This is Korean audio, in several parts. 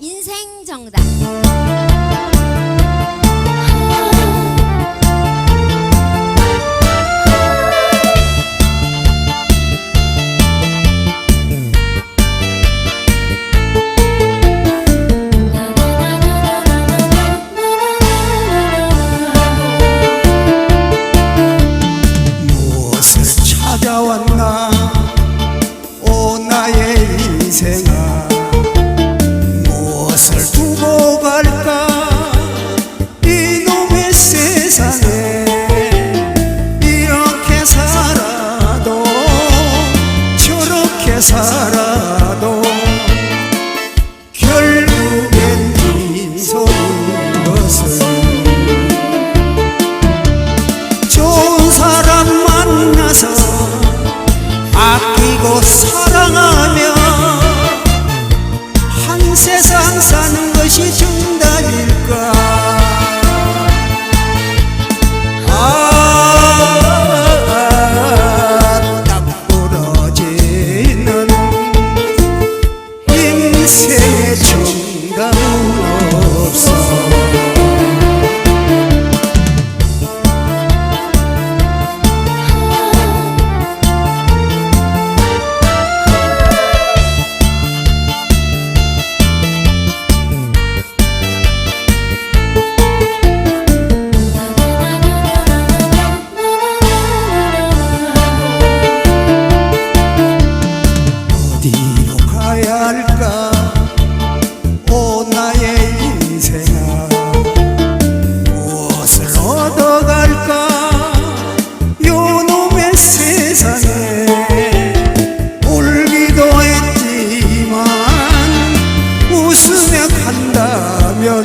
인생 정답. 가야 할까? 오 나의 인생아 무엇을 얻어갈까? 요놈의 세상에 울기도 했지만 웃으며 간다면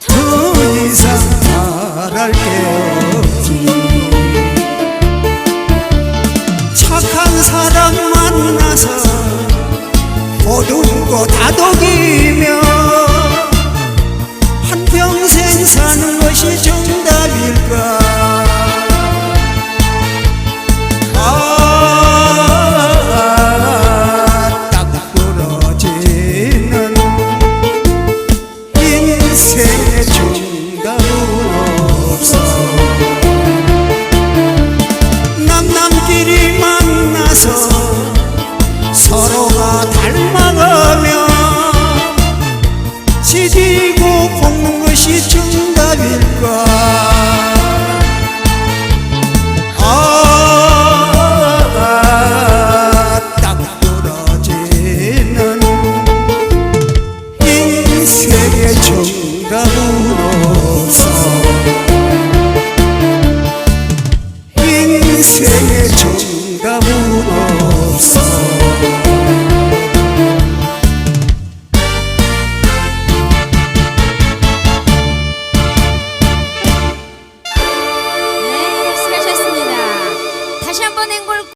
더 이상 말할게요. 뭐 다독이며 지키고 볶는 것이 정답일까?